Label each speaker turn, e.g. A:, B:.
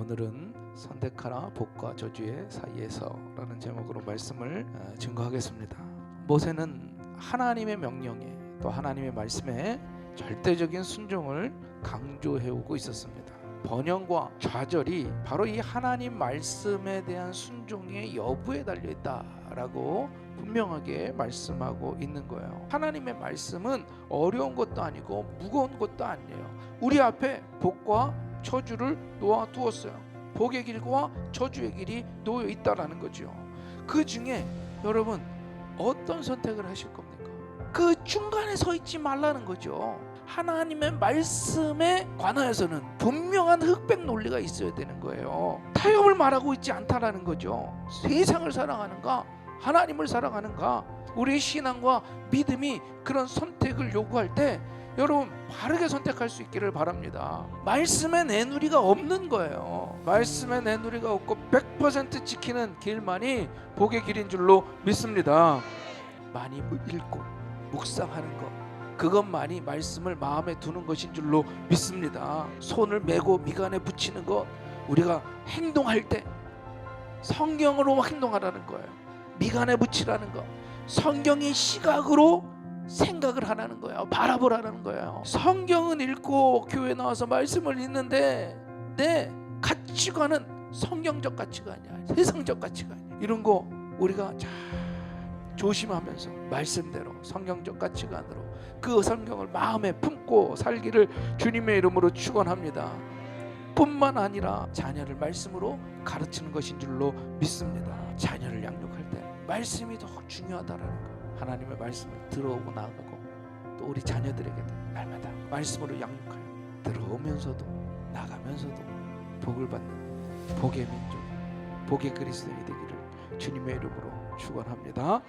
A: 오늘은 선택하라 복과 저주의 사이에서라는 제목으로 말씀을 어, 증거하겠습니다. 모세는 하나님의 명령에 또 하나님의 말씀에 절대적인 순종을 강조해오고 있었습니다. 번영과 좌절이 바로 이 하나님 말씀에 대한 순종의 여부에 달려 있다라고 분명하게 말씀하고 있는 거예요. 하나님의 말씀은 어려운 것도 아니고 무거운 것도 아니에요. 우리 앞에 복과 저주를 놓아 두었어요. 복의 길과 저주의 길이 놓여 있다라는 거죠. 그 중에 여러분 어떤 선택을 하실 겁니까? 그 중간에 서 있지 말라는 거죠. 하나님의 말씀에 관하여서는 분명한 흑백 논리가 있어야 되는 거예요. 타협을 말하고 있지 않다라는 거죠. 세상을 사랑하는가? 하나님을 사랑하는가? 우리의 신앙과 믿음이 그런 선택을 요구할 때 여러분 바르게 선택할 수 있기를 바랍니다. 말씀에 내누리가 없는 거예요. 말씀에 내누리가 없고 100% 지키는 길만이 복의 길인 줄로 믿습니다. 많이 읽고 묵상하는 것 그것만이 말씀을 마음에 두는 것인 줄로 믿습니다. 손을 메고 미간에 붙이는 것 우리가 행동할 때 성경으로 행동하라는 거예요. 미간에 붙이라는 것 성경의 시각으로 생각을 하라는 거예요. 바라보라는 거예요. 성경은 읽고 교회 나와서 말씀을 읽는데 내 가치관은 성경적 가치관이야. 세상적 가치관이야. 이런 거 우리가 잘 조심하면서 말씀대로 성경적 가치관으로 그 성경을 마음에 품고 살기를 주님의 이름으로 축원합니다. 뿐만 아니라 자녀를 말씀으로 가르치는 것인 줄로 믿습니다. 자녀를 양육할 때 말씀이 더 중요하다라는 거. 하나님의 말씀을 들어오고 나오고 또 우리 자녀들에게도 날마다 말씀으로 양육하여 들어오면서도 나가면서도 복을 받는 복의 민족, 복의 그리스도인이 되기를 주님의 이름으로 축원합니다.